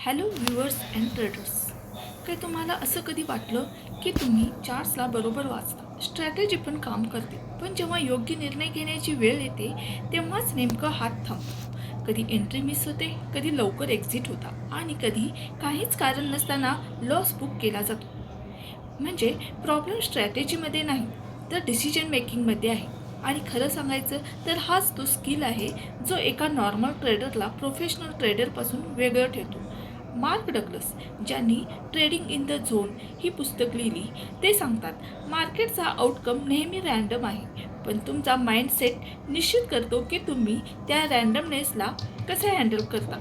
Hello viewers and traders काय तुम्हाला असं कधी वाटलं की तुम्ही चार्ट्सला बरोबर वाचता? स्ट्रॅटेजी पण काम करते. पण जेव्हा योग्य निर्णय घेण्याची वेळ येते तेव्हाच नेमकं हात थांबतो. कधी एंट्री मिस होते कधी लवकर एक्झिट होता आणि कधी काहीच कारण नसताना लॉस बुक केला जातो. म्हणजे प्रॉब्लेम स्ट्रॅटेजीमध्ये नाही तर डिसिजन मेकिंगमध्ये आहे. आणि खरं सांगायचं तर हाच तो स्किल आहे जो एका नॉर्मल ट्रेडरला प्रोफेशनल ट्रेडरपासून वेगळं ठेवतो. मार्क डगलस ज्यांनी ट्रेडिंग इन द झोन ही पुस्तक लिहिली ते सांगतात मार्केटचा आउटकम नेहमी रॅन्डम आहे पण तुमचा माइंडसेट निश्चित करतो की तुम्ही त्या रॅन्डमनेसला कसं हँडल करता.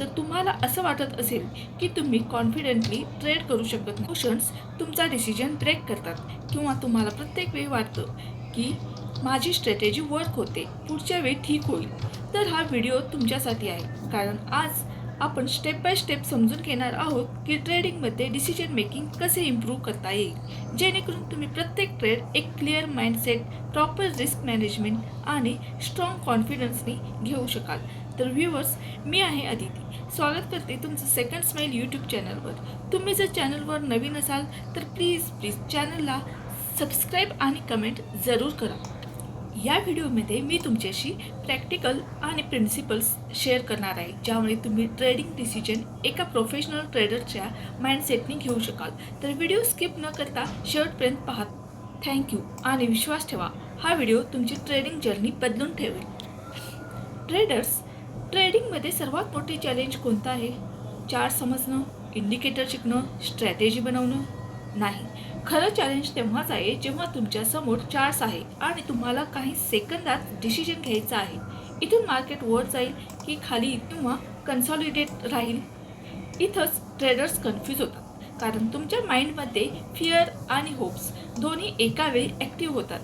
तर तुम्हाला असं वाटत असेल की तुम्ही कॉन्फिडेंटली ट्रेड करू शकत नाही. इमोशन्स तुमचा डिसिजन ब्रेक करतात किंवा तुम्हाला प्रत्येक वेळी वाटतं की माझी स्ट्रॅटेजी वर्क होते पुढच्या वेळी ठीक होईल. तर हा व्हिडिओ तुमच्यासाठी आहे कारण आज आपण स्टेप बाय स्टेप समजून घेणार आहोत की ट्रेडिंगमध्ये डिसिजन मेकिंग कसे इम्प्रूव्ह करता येईल. जेणेकरून तुम्ही प्रत्येक ट्रेड एक clear mindset proper risk management आणि स्ट्रॉंग कॉन्फिडन्सने घेऊ शकाल. तर व्ह्युअर्स मी आहे अदिती स्वागत करते तुमचं सेकंड स्माईल यूट्यूब चॅनलवर तुम्ही जर चॅनलवर नवीन असाल तर प्लीज प्लीज चॅनलला सबस्क्राईब आणि कमेंट जरूर करा. या व्हिडिओमध्ये मी तुमच्याशी प्रॅक्टिकल आणि प्रिन्सिपल्स शेअर करणार आहे ज्यामुळे तुम्ही ट्रेडिंग डिसिजन एका प्रोफेशनल ट्रेडरच्या माइंडसेटने घेऊ शकाल. तर व्हिडिओ स्किप न करता शेवटपर्यंत पाहत थँक्यू आणि विश्वास ठेवा हा व्हिडिओ तुमची ट्रेडिंग जर्नी बदलून ठेवेल. ट्रेडर्स ट्रेडिंगमध्ये सर्वात मोठे चॅलेंज कोणतं आहे? चार्ट समजणं इंडिकेटर शिकणं स्ट्रॅटेजी बनवणं? नाही. खरं चॅलेंज तेव्हाच आहे जेव्हा तुमच्यासमोर चार्स आहे आणि तुम्हाला काही सेकंदात डिसिजन घ्यायचं आहे. इथून मार्केट वर जाईल की खाली किंवा कन्सॉलिडेट राहील. इथंच ट्रेडर्स कन्फ्यूज होतात. कारण तुमच्या माइंडमध्ये फिअर आणि होप्स दोन्ही एका वेळी ॲक्टिव्ह होतात.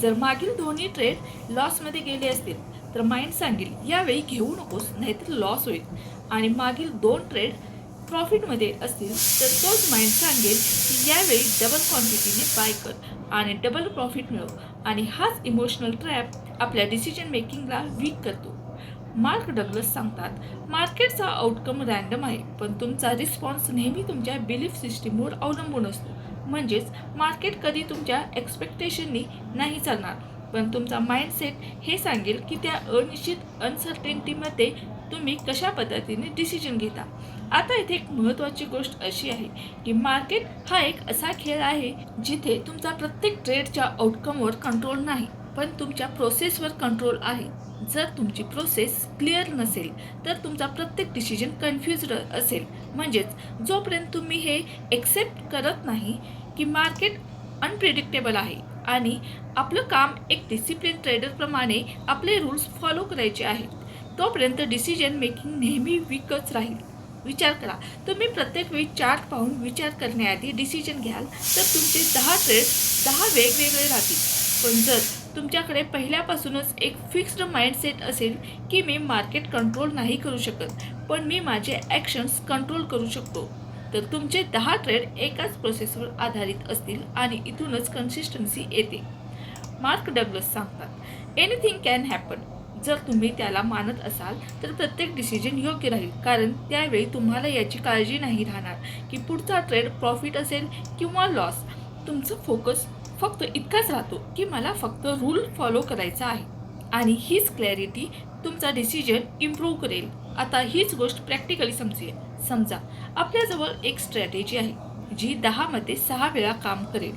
जर मागील दोन्ही ट्रेड लॉसमध्ये गेले असतील तर माइंड सांगेल यावेळी घेऊ नकोस नाहीतर लॉस होईल. आणि मागील दोन ट्रेड प्रॉफिटमध्ये असतील तर तोच माइंड सांगेल की यावेळी डबल क्वांटिटीने बाय कर आणि डबल प्रॉफिट मिळव. आणि हाच इमोशनल ट्रॅप आपल्या डिसिजन मेकिंगला वीक करतो. मार्क डगलस सांगतात मार्केटचा आउटकम रॅन्डम आहे पण तुमचा रिस्पॉन्स नेहमी तुमच्या बिलीफ सिस्टीमवर अवलंबून असतो. म्हणजेच मार्केट कधी तुमच्या एक्सपेक्टेशननी नाही चालणार. पण तुमचा माइंडसेट हे सांगेल की त्या अनिश्चित अनसर्टेनिटीमध्ये तुम्ही कशा पद्धतीने डिसिजन घेता. आता इथे एक महत्त्वाची गोष्ट अशी आहे की मार्केट हा एक असा खेळ आहे जिथे तुमचा प्रत्येक ट्रेडच्या आउटकमवर कंट्रोल नाही पण तुमच्या प्रोसेसवर कंट्रोल आहे. जर तुमची प्रोसेस क्लिअर नसेल तर तुमचा प्रत्येक डिसिजन कन्फ्युज्ड असेल. म्हणजेच जोपर्यंत तुम्ही हे एक्सेप्ट करत नाही की मार्केट अनप्रिडिक्टेबल आहे आणि आपलं काम एक डिसिप्लिन ट्रेडरप्रमाणे आपले रूल्स फॉलो करायचे आहेत तोपर्यंत डिसिजन मेकिंग नेहमी वीकच राहील. विचार करा. तुम्ही प्रत्येक वेळी चार्ट पाहून विचार करण्याआधी डिसिजन घ्याल तर तुमचे दहा ट्रेड दहा वेगवेगळे राहतील. पण जर तुमच्याकडे पहिल्यापासूनच एक फिक्स्ड माइंडसेट असेल की मी मार्केट कंट्रोल नाही करू शकत पण मी माझे ॲक्शन्स कंट्रोल करू शकतो तर तुमचे दहा ट्रेड एकाच प्रोसेसवर आधारित असतील आणि इथूनच कन्सिस्टन्सी येते. मार्क डगलस सांगतात एनिथिंग कॅन हॅपन जर तुम्ही त्याला मानत असाल तर प्रत्येक डिसिजन योग्य राहील. कारण त्यावेळी तुम्हाला याची काळजी नाही राहणार. की पुढचा ट्रेड प्रॉफिट असेल किंवा लॉस तुमचं फोकस फक्त इतकाच राहतो की मला फक्त रूल फॉलो करायचा आहे. आणि हीच क्लॅरिटी तुमचा डिसिजन इम्प्रूव्ह करेल. आता हीच गोष्ट प्रॅक्टिकली समजेल. समजा आपल्याजवळ एक स्ट्रॅटेजी आहे जी दहामध्ये सहा वेळा काम करेल.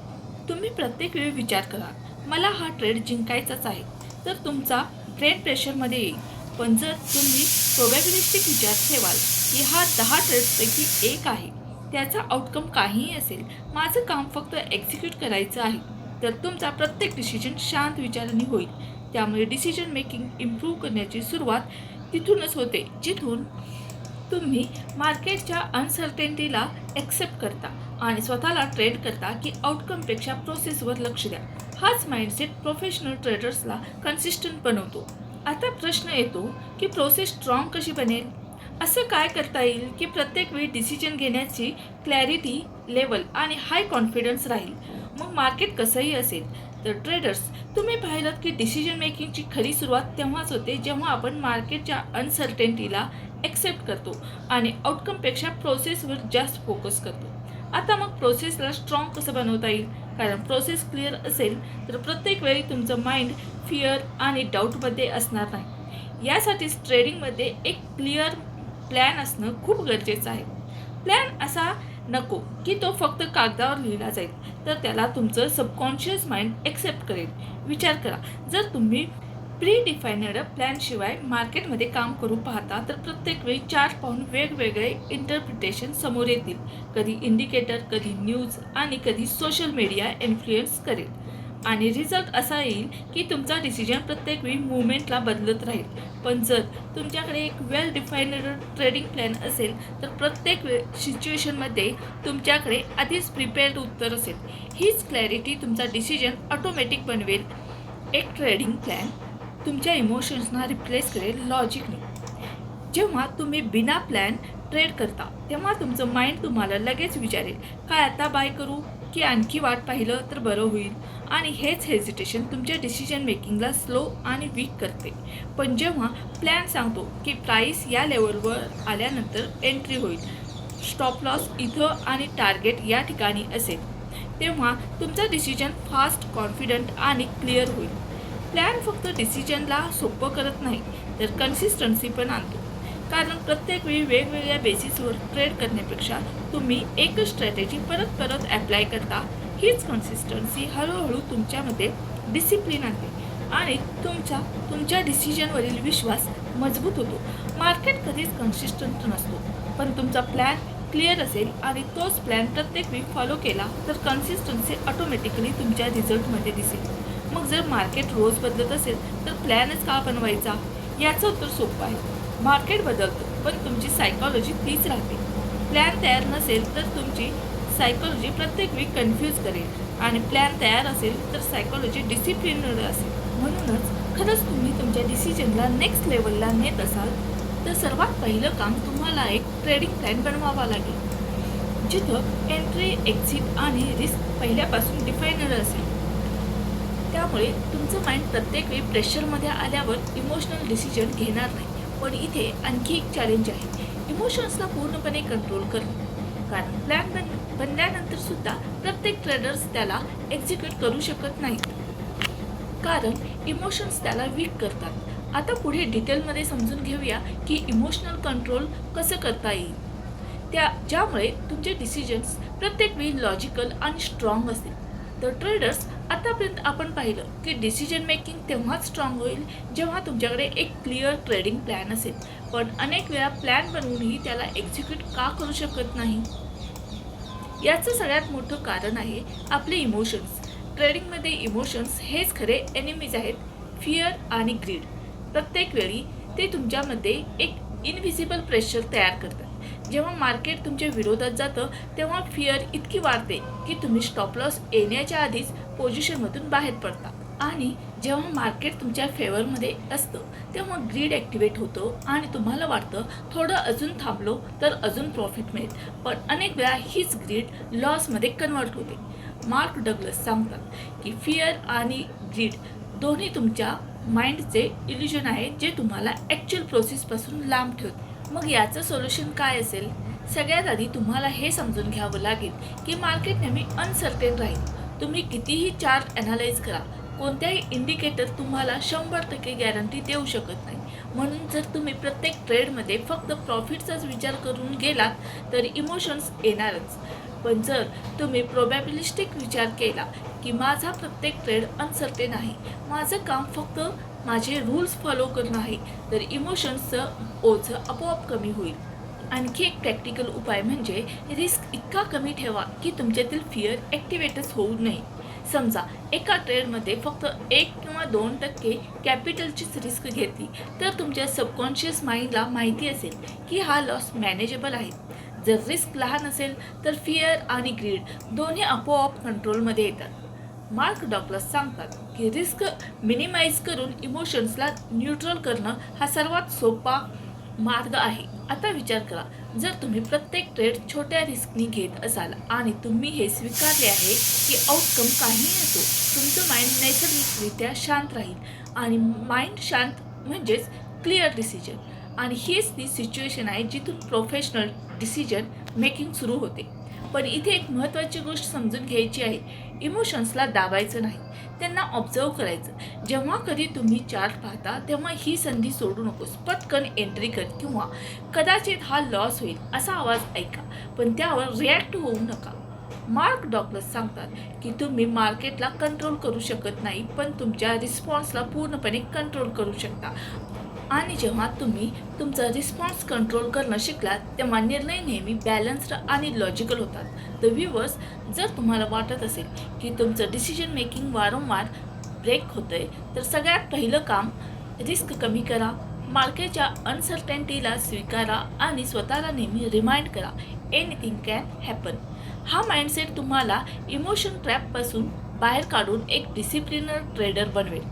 तुम्ही प्रत्येक वेळी विचार करा मला हा ट्रेड जिंकायचाच आहे. तर तुमचा ट्रेड प्रेशरमध्ये येईल पण जर तुम्ही प्रोबॅबिलिस्टिक विचार ठेवाल की हा दहा ट्रेड्सपैकी एक आहे त्याचा आउटकम काहीही असेल माझं काम फक्त एक्झिक्यूट करायचं आहे तर तुमचा प्रत्येक डिसिजन शांत विचाराने होईल. त्यामुळे डिसिजन मेकिंग इम्प्रूव्ह करण्याची सुरुवात तिथूनच होते जिथून तुम्ही मार्केटच्या अनसर्टेनिटीला ॲक्सेप्ट करता आणि स्वतःला ट्रेड करता की आउटकमपेक्षा प्रोसेसवर लक्ष द्या. हाच माइंडसेट प्रोफेशनल ट्रेडर्सला कन्सिस्टंट बनवतो. आता प्रश्न येतो की प्रोसेस स्ट्रॉंग कशी बनेल? असं काय करता येईल की प्रत्येक वेळी डिसिजन घेण्याची क्लॅरिटी लेवल आणि हाय कॉन्फिडन्स राहील? मग मार्केट कसंही असेल तर ट्रेडर्स तुम्ही पाहिलं की डिसिजन मेकिंगची खरी सुरुवात तेव्हाच होते जेव्हा आपण मार्केटच्या अनसर्टेनिटीला एक्सेप्ट करतो आणि आउटकमपेक्षा प्रोसेसवर जास्त फोकस करतो. आता मग प्रोसेसला स्ट्रॉंग कसं बनवता येईल? कारण प्रोसेस क्लिअर असेल तर प्रत्येक वेळी तुमचं माइंड फिअर आणि डाऊटमध्ये असणार नाही. यासाठीच ट्रेडिंगमध्ये एक क्लिअर प्लॅन असणं खूप गरजेचं आहे. प्लॅन असा नको की तो फक्त कागदावर लिहिला जाईल तर त्याला तुमचं सबकॉन्शियस माइंड एक्सेप्ट करेल. विचार करा जर तुम्ही प्री डिफायनड प्लॅनशिवाय मार्केटमध्ये काम करू पाहता तर प्रत्येक वेळी चार पाहून वेगवेगळे इंटरप्रिटेशन समोर येतील. कधी इंडिकेटर कधी न्यूज आणि कधी सोशल मीडिया इन्फ्लुएन्स करेल. आणि रिझल्ट असा येईल की तुमचा डिसिजन प्रत्येक वेळी मुवमेंटला बदलत राहील. पण जर तुमच्याकडे एक वेल डिफाईन्ड ट्रेडिंग प्लॅन असेल तर प्रत्येक वे सिच्युएशनमध्ये तुमच्याकडे आधीच प्रिपेअर्ड उत्तर असेल. हीच क्लॅरिटी तुमचा डिसिजन ऑटोमॅटिक बनवेल. एक ट्रेडिंग प्लॅन तुमच्या इमोशन्सना रिप्लेस करेल लॉजिकने जेव्हा तुम्ही बिना प्लॅन ट्रेड करता तेव्हा तुमचं माइंड तुम्हाला लगेच विचारेल काय आता बाय करू? की आणखी वाट पाहिलं तर बरं होईल. आणि हेच हेजिटेशन तुमच्या डिसिजन मेकिंगला स्लो आणि वीक करते. पण जेव्हा प्लॅन सांगतो की प्राईस या लेवलवर आल्यानंतर एंट्री होईल. स्टॉप लॉस इथं आणि टार्गेट या ठिकाणी असेल. तेव्हा तुमचा डिसिजन फास्ट कॉन्फिडंट आणि क्लिअर होईल. प्लॅन फक्त डिसिजनला सोपं करत नाही तर कन्सिस्टन्सी पण आणतो. कारण प्रत्येक वेळी वेगवेगळ्या बेसिसवर ट्रेड करण्यापेक्षा तुम्ही एकच स्ट्रॅटेजी परत परत ॲप्लाय करता. हीच कन्सिस्टन्सी हळूहळू तुमच्यामध्ये डिसिप्लिन आणते. आणि तुमचा तुमच्या डिसिजनवरील विश्वास मजबूत होतो. मार्केट कधीच कन्सिस्टंट नसतो. पण तुमचा प्लॅन क्लिअर असेल आणि तोच प्लॅन प्रत्येक वेळी फॉलो केला तर कन्सिस्टन्सी ऑटोमॅटिकली तुमच्या रिझल्टमध्ये दिसेल. मग जर मार्केट रोज बदलत असेल तर प्लॅनच का बनवायचा? याचं उत्तर सोपं आहे. मार्केट बदलतं पण तुमची सायकॉलॉजी तीच राहते. प्लॅन तयार नसेल तर तुमची सायकॉलॉजी प्रत्येक वेळी कन्फ्यूज करेल. आणि प्लॅन तयार असेल तर सायकॉलॉजी डिसिप्लिनड असेल. म्हणूनच खरंच तुम्ही तुमच्या डिसिजनला नेक्स्ट लेवलला नेत असाल तर सर्वात पहिलं काम तुम्हाला एक ट्रेडिंग प्लॅन बनवावा लागेल. जिथं एंट्री एक्झिट आणि रिस्क पहिल्यापासून डिफाईनर असेल. त्यामुळे तुमचं माइंड प्रत्येक वेळी प्रेशरमध्ये आल्यावर इमोशनल डिसिजन घेणार नाही. पण इथे आणखी एक चॅलेंज आहे. इमोशन्सला पूर्णपणे कंट्रोल करणे कारण प्लॅन बन बनल्यानंतर सुद्धा प्रत्येक ट्रेडर्स त्याला एक्झिक्यूट करू शकत नाहीत. कारण इमोशन्स त्याला वीक करतात. आता पुढे डिटेलमध्ये समजून घेऊया की इमोशनल कंट्रोल कसं करता येईल. त्या ज्यामुळे तुमचे डिसिजन्स प्रत्येक वेळी लॉजिकल आणि स्ट्रॉंग असतील. तर ट्रेडर्स आतापर्यंत आपण पाहिलं की डिसिजन मेकिंग तेव्हाच स्ट्रॉंग होईल जेव्हा तुमच्याकडे एक क्लिअर ट्रेडिंग प्लॅन असेल. पण अनेक वेळा प्लॅन बनवूनही त्याला एक्झिक्यूट का करू शकत नाही? याचं सगळ्यात मोठं कारण आहे आपले इमोशन्स ट्रेडिंगमध्ये इमोशन्स हेच खरे एनिमीज आहेत फिअर आणि ग्रीड प्रत्येक वेळी ते तुमच्यामध्ये एक इनव्हिजिबल प्रेशर तयार करतात. जेव्हा मार्केट तुमच्या विरोधात जातं तेव्हा फिअर इतकी वाढते की तुम्ही स्टॉप लॉस येण्याच्या आधीच पोझिशनमधून बाहेर पडता. आणि जेव्हा मार्केट तुमच्या फेवरमध्ये असतं तेव्हा ग्रीड ॲक्टिवेट होतो आणि तुम्हाला वाटतं थोडं अजून थांबलो तर अजून प्रॉफिट मिळेल. पण अनेक वेळा हीच ग्रीड लॉसमध्ये कन्वर्ट होते. मार्क डगलस सांगतात की फिअर आणि ग्रीड दोन्ही तुमच्या माइंडचे इल्युजन आहे जे तुम्हाला ॲक्च्युअल प्रोसेसपासून लांब ठेवते. मग याचं सोल्युशन काय असेल? सगळ्यात आधी तुम्हाला हे समजून घ्यावं लागेल की मार्केट नेहमी अनसर्टेन राहील. तुम्ही कितीही चार्ट ॲनालाइज करा कोणत्याही इंडिकेटर तुम्हाला शंभर टक्के गॅरंटी देऊ शकत नाही. म्हणून जर तुम्ही प्रत्येक ट्रेडमध्ये फक्त प्रॉफिटचाच विचार करून गेलात तर इमोशन्स येणारच. पण जर तुम्ही प्रोबॅबिलिस्टिक विचार केला की माझा प्रत्येक ट्रेड अनसर्टेन आहे माझं काम फक्त माझे रूल्स फॉलो करणं आहे तर इमोशन्सचं ओझं आपोआप कमी होईल. आणखी एक प्रॅक्टिकल उपाय म्हणजे रिस्क इतका कमी ठेवा की तुमच्यातील फिअर ॲक्टिवेटच होऊ नये. समजा एका ट्रेडमध्ये फक्त एक किंवा दोन टक्के कॅपिटलचीच रिस्क घेतली तर तुमच्या सबकॉन्शियस माइंडला माहिती असेल की हा लॉस मॅनेजेबल आहे. जर रिस्क लहान असेल तर फिअर आणि ग्रीड दोन्ही आपोआप कंट्रोलमध्ये येतात. मार्क डॉक्लस सांगतात की रिस्क मिनिमाइज करून इमोशन्सला न्यूट्रल करणं हा सर्वात सोपा मार्ग आहे. आता विचार करा जर तुम्ही प्रत्येक ट्रेड छोट्या रिस्कनी घेत असाल आणि तुम्ही हे स्वीकारले आहे की आउटकम काहीही असो तुमचं माइंड नैसर्गिकरित्या शांत राहील आणि माइंड शांत म्हणजेच क्लिअर डिसिजन. आणि हीच ती सिच्युएशन आहे जिथून प्रोफेशनल डिसिजन मेकिंग सुरू होते. पण इथे एक महत्त्वाची गोष्ट समजून घ्यायची आहे इमोशन्सला दाबायचं नाही. त्यांना ऑब्झर्व करायचं. जेव्हा कधी तुम्ही चार्ट पाहता तेव्हा ही संधी सोडू नकोस. पटकन एंट्री कर किंवा कदाचित हा लॉस होईल असा आवाज ऐका. पण त्यावर रिॲक्ट होऊ नका. मार्क डॉक्टर्स सांगतात की तुम्ही मार्केटला कंट्रोल करू शकत नाही पण तुमच्या रिस्पॉन्सला पूर्णपणे कंट्रोल करू शकता. आणि जेव्हा तुम्ही तुमचा रिस्पॉन्स कंट्रोल करणं शिकलात तेव्हा निर्णय नेहमी बॅलन्स्ड आणि लॉजिकल होतात. द व्ह्यूवर्स जर तुम्हाला वाटत असेल की तुमचं डिसिजन मेकिंग वारंवार ब्रेक होतं आहे तर सगळ्यात पहिलं काम रिस्क कमी करा मार्केटच्या अनसर्टेनिटीला स्वीकारा आणि स्वतःला नेहमी रिमाइंड करा एनिथिंग कॅन हॅपन हा माइंडसेट तुम्हाला इमोशन ट्रॅपपासून बाहेर काढून एक डिसिप्लिनर ट्रेडर बनवेल.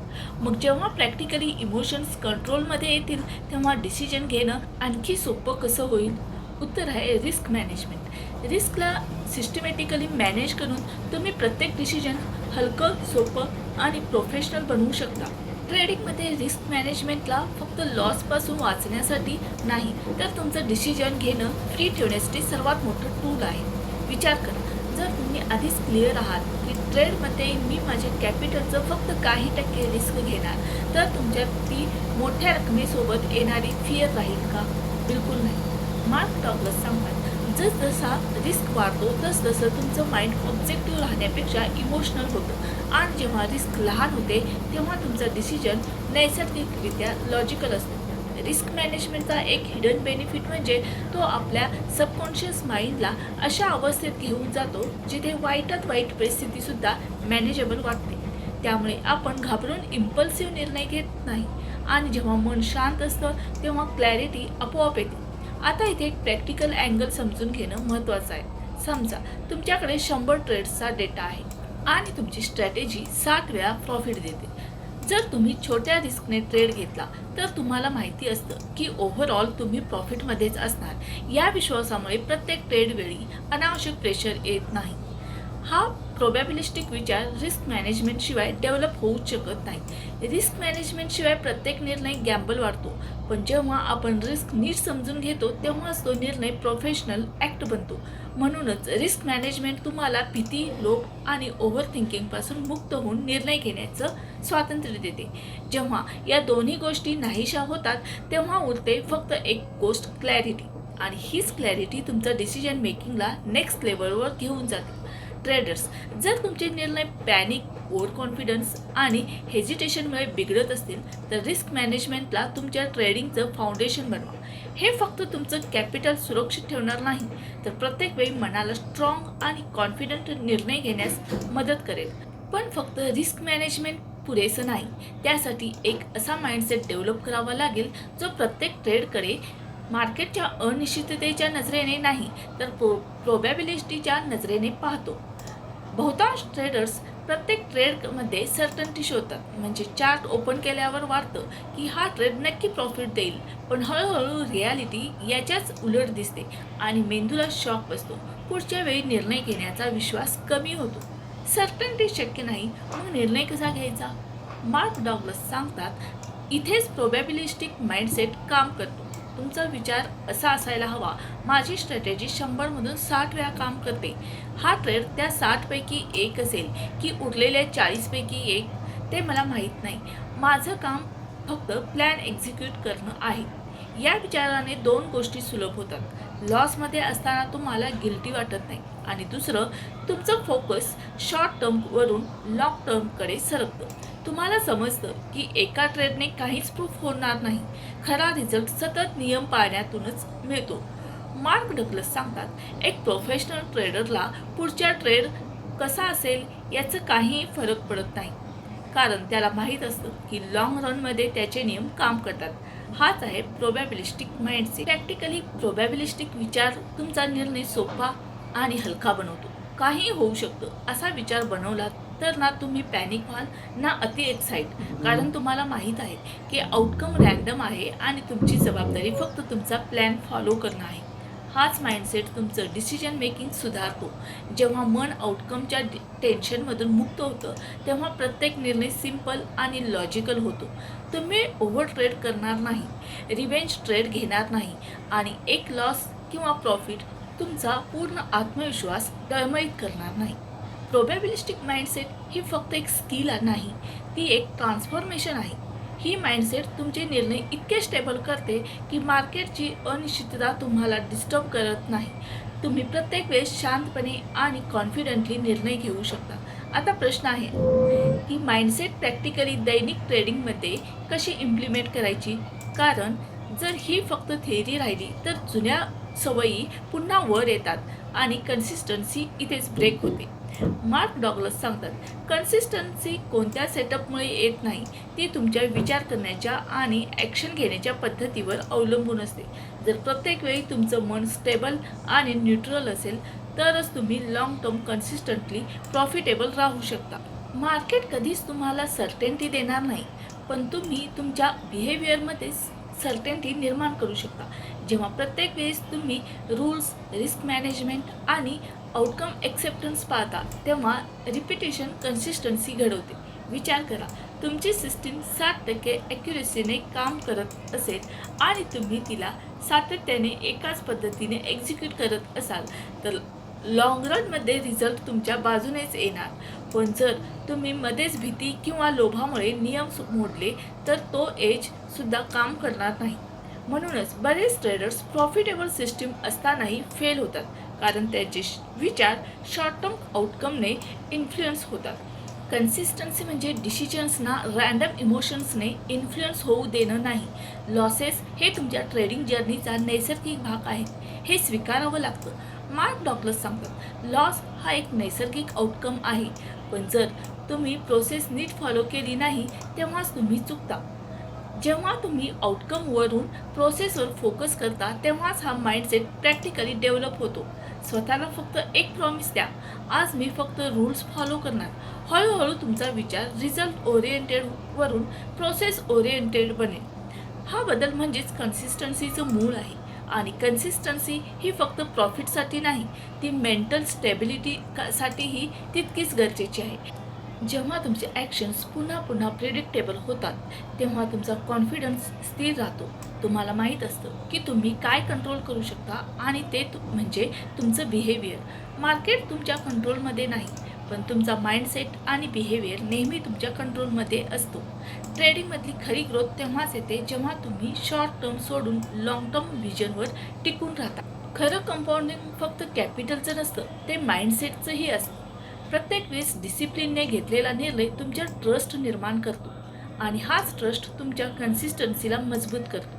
मग जेव्हा प्रॅक्टिकली इमोशन्स कंट्रोलमध्ये येतील तेव्हा डिसिजन घेणं आणखी सोपं कसं होईल? उत्तर आहे रिस्क मॅनेजमेंट रिस्कला सिस्टमॅटिकली मॅनेज करून तुम्ही प्रत्येक डिसिजन हलकं सोपं आणि प्रोफेशनल बनवू शकता. ट्रेडिंगमध्ये रिस्क मॅनेजमेंटला फक्त लॉसपासून वाचण्यासाठी नाही तर तुमचं डिसिजन घेणं फ्री ठेवण्यासाठी सर्वात मोठं टूल आहे. विचार करा. जर तुम्ही आधीच क्लिअर आहात की ट्रेडमध्ये मी माझ्या कॅपिटलचं फक्त काही टक्के रिस्क घेणार तर तुमच्या ती मोठ्या रकमेसोबत येणारी फिअर राहील का? बिलकुल नाही. मार्क डॉग्लस सांगतात जसजसा रिस्क वाढतो तसतसं तुमचं माइंड ऑब्जेक्टिव्ह राहण्यापेक्षा इमोशनल होतं. आणि जेव्हा रिस्क लहान होते तेव्हा तुमचं डिसिजन नैसर्गिकरित्या लॉजिकल असतं. रिस्क मॅनेजमेंटचा एक हिडन बेनिफिट म्हणजे तो आपल्या सबकॉन्शियस माइंडला अशा अवस्थेत घेऊन जातो जिथे वाईटात वाईट परिस्थितीसुद्धा मॅनेजेबल वाटते. त्यामुळे आपण घाबरून इम्पल्सिव्ह निर्णय घेत नाही. आणि जेव्हा मन शांत असतं तेव्हा क्लॅरिटी आपोआप येते. आता इथे एक प्रॅक्टिकल अँगल समजून घेणं महत्त्वाचं आहे. समजा तुमच्याकडे शंभर ट्रेड्सचा डेटा आहे. आणि तुमची स्ट्रॅटेजी सात वेळा प्रॉफिट देते. जर तुम्ही छोट्या रिस्कने ट्रेड घेतला तर तुम्हाला माहिती असतं की ओव्हरऑल तुम्ही प्रॉफिटमध्येच असणार. या विश्वासामुळे प्रत्येक ट्रेड वेळी अनावश्यक प्रेशर येत नाही. हा प्रोबॅबिलिस्टिक विचार रिस्क मॅनेजमेंटशिवाय डेव्हलप होऊच शकत नाही. रिस्क मॅनेजमेंटशिवाय प्रत्येक निर्णय गॅम्बल वाढतो. पण जेव्हा आपण रिस्क नीट समजून घेतो तेव्हाच तो निर्णय प्रोफेशनल ॲक्ट बनतो. म्हणूनच रिस्क मॅनेजमेंट तुम्हाला भीती लोभ आणि ओव्हर थिंकिंगपासून मुक्त होऊन निर्णय घेण्याचं स्वातंत्र्य देते. जेव्हा या दोन्ही गोष्टी नाहीशा होतात तेव्हा उरते फक्त एक गोष्ट क्लॅरिटी आणि हीच क्लॅरिटी तुमचं डिसिजन मेकिंगला नेक्स्ट लेवलवर घेऊन जाते. ट्रेडर्स जर तुमचे निर्णय पॅनिक ओव्हर कॉन्फिडन्स आणि हेजिटेशनमुळे बिघडत असतील तर रिस्क मॅनेजमेंटला तुमच्या ट्रेडिंगचं फाउंडेशन बनवा. हे फक्त तुमचं कॅपिटल सुरक्षित ठेवणार नाही तर प्रत्येक वेळी मनाला स्ट्रॉंग आणि कॉन्फिडंट निर्णय घेण्यास मदत करेल. पण फक्त रिस्क मॅनेजमेंट पुरेसं नाही. त्यासाठी एक असा माइंडसेट डेव्हलप करावा लागेल जो प्रत्येक ट्रेडकडे मार्केटच्या अनिश्चिततेच्या नजरेने नाही तर प्रो प्रोबॅबिलिटीच्या नजरेने पाहतो. बहुतांश ट्रेडर्स प्रत्येक ट्रेडमध्ये सर्टन्टी शोधतात. म्हणजे चार्ट ओपन केल्यावर वाटतं की हा ट्रेड नक्की प्रॉफिट देईल. पण हळूहळू रियालिटी याच्याच उलट दिसते आणि मेंदूला शॉक बसतो. पुढच्या वेळी निर्णय घेण्याचा विश्वास कमी होतो. सर्टन्टी शक्य नाही मग निर्णय कसा घ्यायचा? मार्क डॉग्लस सांगतात इथेच प्रोबॅबिलिस्टिक माइंडसेट काम करतो. तुमचा विचार असा असायला हवा. माझी स्ट्रॅटेजी शंभरमधून साठ वेळा काम करते. हा ट्रेड त्या साठपैकी एक असेल की उरलेल्या चाळीसपैकी एक ते मला माहीत नाही. माझं काम फक्त प्लॅन एक्झिक्यूट करणं आहे. या विचाराने दोन गोष्टी सुलभ होतात. लॉसमध्ये असताना तुम्हाला गिल्टी वाटत नाही. आणि दुसरं तुमचं फोकस शॉर्ट टर्मवरून लॉंग टर्मकडे सरकतं. तुम्हाला समजतं की एका ट्रेडने काहीच प्रूफ होणार नाही. खरा रिझल्ट सतत नियम पाळण्यातूनच मिळतो. मार्क डगलस सांगतात एक प्रोफेशनल ट्रेडरला पुढच्या ट्रेड कसा असेल याचं काही फरक पडत नाही. कारण त्याला माहीत असतं की लाँग रनमध्ये त्याचे नियम काम करतात. हाच आहे प्रोबॅबिलिस्टिक माइंडसेट प्रॅक्टिकली प्रोबॅबिलिस्टिक विचार तुमचा निर्णय सोपा आणि हलका बनवतो. काही होऊ शकतं असा विचार बनवला तर ना तुम्ही पॅनिक व्हाल ना अति एक्साईट कारण तुम्हाला माहीत आहे की आउटकम रॅन्डम आहे आणि तुमची जबाबदारी फक्त तुमचा प्लॅन फॉलो करणं आहे. हाच माइंडसेट तुमचं डिसिजन मेकिंग सुधारतो. जेव्हा मन आउटकमच्या डि- टेन्शनमधून मुक्त होतं तेव्हा प्रत्येक निर्णय सिंपल आणि लॉजिकल होतो. तुम्ही ओव्हर ट्रेड करणार नाही रिवेंज ट्रेड घेणार नाही आणि एक लॉस किंवा प्रॉफिट तुमचा पूर्ण आत्मविश्वास डळमळीत करणार नाही. प्रोबॅबिलिस्टिक माइंडसेट ही फक्त एक स्किल नाही ती एक ट्रान्सफॉर्मेशन आहे. ही माइंडसेट तुमचे निर्णय इतके स्टेबल करते की मार्केटची अनिश्चितता तुम्हाला डिस्टर्ब करत नाही. तुम्ही प्रत्येक वेळेस शांतपणे आणि कॉन्फिडंटली निर्णय घेऊ शकता. आता प्रश्न आहे की माइंडसेट प्रॅक्टिकली दैनिक ट्रेडिंगमध्ये कशी इम्प्लिमेंट करायची? कारण जर ही फक्त थेअरी राहिली तर जुन्या सवयी पुन्हा वर येतात आणि कन्सिस्टन्सी इथेच ब्रेक होते. मार्क डॉगलस सांगतात कन्सिस्टन्सी कोणत्या सेटअपमुळे येत नाही ती तुमच्या विचार करण्याच्या आणि ॲक्शन घेण्याच्या पद्धतीवर अवलंबून असते. जर प्रत्येक वेळी तुमचं मन स्टेबल आणि न्यूट्रल असेल तरच तुम्ही लाँग टर्म कन्सिस्टंटली प्रॉफिटेबल राहू शकता. मार्केट कधीच तुम्हाला सर्टेंटी देणार नाही पण तुम्ही तुमच्या बिहेवियरमध्ये सर्टेंटी निर्माण करू शकता. जेव्हा प्रत्येक वेळेस तुम्ही रूल्स रिस्क मॅनेजमेंट आणि आउटकम एक्सेप्टन्स पाहता तेव्हा रिपिटेशन कन्सिस्टन्सी घडवते. विचार करा तुमची सिस्टीम सात टक्के ॲक्युरेसीने काम करत असेल आणि तुम्ही तिला सातत्याने एकाच पद्धतीने एक्झिक्यूट करत असाल तर लाँग रनमध्ये रिझल्ट तुमच्या बाजूनेच येणार. पण जर तुम्ही मध्येच भीती किंवा लोभामुळे नियम मोडले तर तो एज सुद्धा काम करणार नाही. म्हणूनच बरेच ट्रेडर्स प्रॉफिटेबल सिस्टीम असतानाही फेल होतात. कारण त्याचे विचार शॉर्ट टर्म आउटकमने इन्फ्लुएन्स होतात. कन्सिस्टन्सी म्हणजे डिसिजन्सना रॅन्डम इमोशन्सने इन्फ्लुएन्स होऊ देणं नाही. लॉसेस हे तुमच्या ट्रेडिंग जर्नीचा नैसर्गिक भाग आहेत. हे स्वीकारावं लागतं. मार्क डॉक्टर्स सांगतात लॉस हा एक नैसर्गिक आउटकम आहे. पण जर तुम्ही प्रोसेस नीट फॉलो केली नाही तेव्हाच तुम्ही चुकता. जेव्हा तुम्ही आउटकमवरून प्रोसेसवर फोकस करता तेव्हाच हा माइंडसेट प्रॅक्टिकली डेव्हलप होतो. स्वतःला फक्त एक प्रॉमिस द्या. आज मी फक्त रूल्स फॉलो करणार. हळूहळू तुमचा विचार रिझल्ट ओरिएंटेड वरून प्रोसेस ओरिएंटेड बनेल. हा बदल म्हणजेच कन्सिस्टन्सीचं मूळ आहे. आणि कन्सिस्टन्सी ही फक्त प्रॉफिटसाठी नाही ती मेंटल स्टेबिलिटी साठीही तितकीच गरजेची आहे. जेव्हा तुमचे ॲक्शन्स पुन्हा पुन्हा प्रिडिक्टेबल होतात तेव्हा तुमचा कॉन्फिडन्स स्थिर राहतो. तुम्हाला माहीत असतं की तुम्ही काय कंट्रोल करू शकता आणि ते तु म्हणजे तुमचं बिहेवियर मार्केट तुमच्या कंट्रोलमध्ये नाही पण तुमचा माइंडसेट आणि बिहेवियर नेहमी तुमच्या कंट्रोलमध्ये असतो. ट्रेडिंगमधली खरी ग्रोथ तेव्हाच येते जेव्हा तुम्ही शॉर्ट टर्म सोडून लाँग टर्म विजनवर टिकून राहता. खरं कंपाऊंडिंग फक्त कॅपिटलचं नसतं ते माइंडसेटचंही असतं. प्रत्येक वेळेस डिसिप्लिनने घेतलेला निर्णय तुमच्या ट्रस्ट निर्माण करतो आणि हाच ट्रस्ट तुमच्या कन्सिस्टन्सीला मजबूत करतो.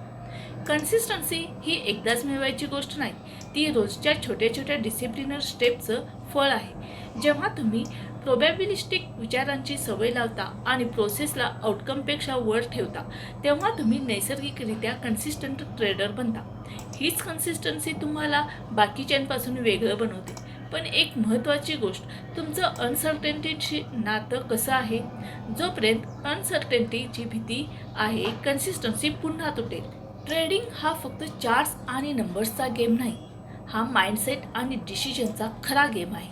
कन्सिस्टन्सी ही एकदाच मिळवायची गोष्ट नाही ती रोजच्या छोट्या छोट्या डिसिप्लिनर स्टेपचं फळ आहे. जेव्हा तुम्ही प्रोबॅबिलिस्टिक विचारांची सवय लावता आणि प्रोसेसला आउटकमपेक्षा वर ठेवता तेव्हा तुम्ही नैसर्गिकरित्या कन्सिस्टंट ट्रेडर बनता. हीच कन्सिस्टन्सी तुम्हाला बाकीच्यांपासून वेगळं बनवते. पण एक महत्त्वाची गोष्ट तुमचं अनसर्टेनिटीशी नातं कसं आहे? जोपर्यंत अनसर्टेनिटीची भीती आहे कन्सिस्टन्सी पुन्हा तुटेल. ट्रेडिंग हा फक्त चार्ट्स आणि नंबर्सचा गेम नाही. हा माइंडसेट आणि डिसिजनचा खरा गेम आहे.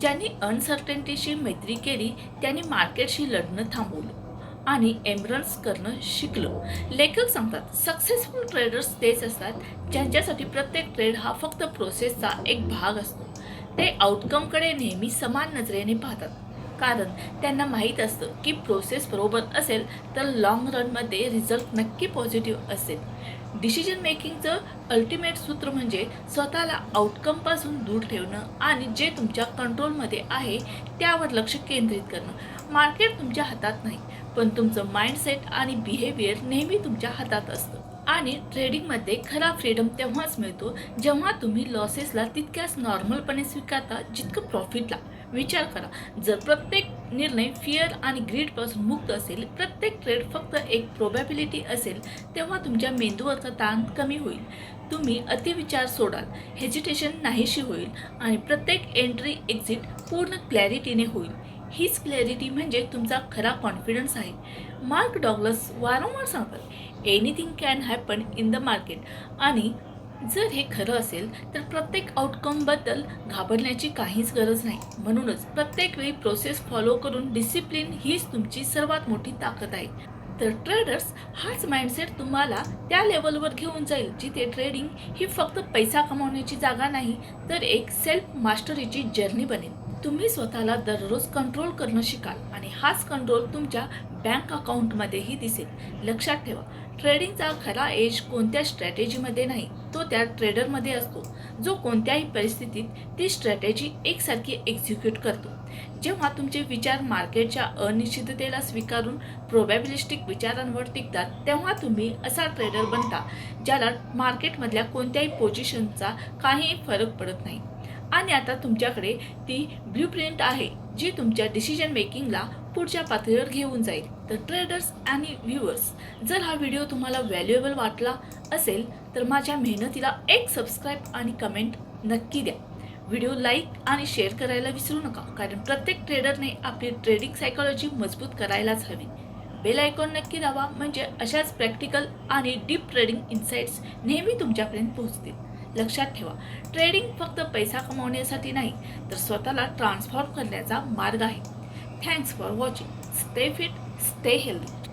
ज्यांनी अनसर्टेनिटीशी मैत्री केली त्यांनी मार्केटशी लढणं थांबवलं आणि एमरन्स करणं शिकलो. लेखक सांगतात सक्सेसफुल ट्रेडर्स तेच असतात ज्यांच्यासाठी प्रत्येक ट्रेड हा फक्त प्रोसेसचा एक भाग असतो. ते आउटकमकडे नेहमी समान नजरेने पाहतात. कारण त्यांना माहीत असतं की प्रोसेस बरोबर असेल तर लाँग रनमध्ये रिझल्ट नक्की पॉझिटिव्ह असेल. डिसिजन मेकिंगचं अल्टिमेट सूत्र म्हणजे स्वतःला आउटकमपासून दूर ठेवणं आणि जे तुमच्या कंट्रोलमध्ये आहे त्यावर लक्ष केंद्रित करणं. मार्केट तुमच्या हातात नाही पण तुमचं माइंडसेट आणि बिहेवियर नेहमी तुमच्या हातात असतं. आणि ट्रेडिंगमध्ये खरा फ्रीडम तेव्हाच मिळतो जेव्हा तुम्ही लॉसेसला तितक्याच नॉर्मलपणे स्वीकारता जितकं प्रॉफिटला विचार करा जर प्रत्येक निर्णय फिअर आणि ग्रीडपासून मुक्त असेल प्रत्येक ट्रेड फक्त एक प्रोबॅबिलिटी असेल तेव्हा तुमच्या मेंदूवरचा ताण कमी होईल. तुम्ही अतिविचार सोडाल हेजिटेशन नाहीशी होईल आणि प्रत्येक एंट्री एक्झिट पूर्ण क्लॅरिटीने होईल. हीच क्लॅरिटी म्हणजे तुमचा खरा कॉन्फिडन्स आहे. मार्क डॉगलस वारंवार सांगतात anything can happen in the market आणि जर हे खरं असेल तर प्रत्येक आउटकमबद्दल घाबरण्याची काहीच गरज नाही. म्हणूनच प्रत्येक वेळी प्रोसेस फॉलो करून डिसिप्लिन हीच तुमची सर्वात मोठी ताकद आहे. तर ट्रेडर्स हाच माइंडसेट तुम्हाला त्या लेवलवर घेऊन जाईल जिथे ट्रेडिंग ही फक्त पैसा कमावण्याची जागा नाही तर एक सेल्फ मास्टरीची जर्नी बनेल. तुम्ही स्वतःला दररोज कंट्रोल करणं शिकाल आणि हाच कंट्रोल तुमच्या बँक अकाउंटमध्येही दिसेल. लक्षात ठेवा ट्रेडिंगचा खरा एज कोणत्या स्ट्रॅटेजीमध्ये नाही तो त्या ट्रेडरमध्ये असतो. जो कोणत्याही परिस्थितीत ती स्ट्रॅटेजी एकसारखी एक्झिक्यूट करतो. जेव्हा तुमचे विचार मार्केटच्या अनिश्चिततेला स्वीकारून प्रोबॅबिलिस्टिक विचारांवर टिकतात तेव्हा तुम्ही असा ट्रेडर बनता ज्याला मार्केटमधल्या कोणत्याही पोझिशनचा काही फरक पडत नाही. आणि आता तुमच्याकडे ती ब्ल्यू प्रिंट आहे जी तुमच्या डिसिजन मेकिंगला पुढच्या पातळीवर घेऊन जाईल. तर ट्रेडर्स आणि व्ह्यूअर्स जर हा व्हिडिओ तुम्हाला व्हॅल्युएबल वाटला असेल तर माझ्या मेहनतीला एक सबस्क्राईब आणि कमेंट नक्की द्या. व्हिडिओ लाईक आणि शेअर करायला विसरू नका कारण प्रत्येक ट्रेडरने आपली ट्रेडिंग सायकॉलॉजी मजबूत करायलाच हवी. बेल आयकॉन नक्की दावा म्हणजे अशाच प्रॅक्टिकल आणि डीप ट्रेडिंग इन्साइट्स नेहमी तुमच्यापर्यंत पोहोचतील. लक्षात ठेवा. ट्रेडिंग फक्त पैसा कमावण्यासाठी नाही तर स्वतःला ट्रान्सफॉर्म करण्याचा मार्ग आहे. Thanks for watching stay fit stay healthy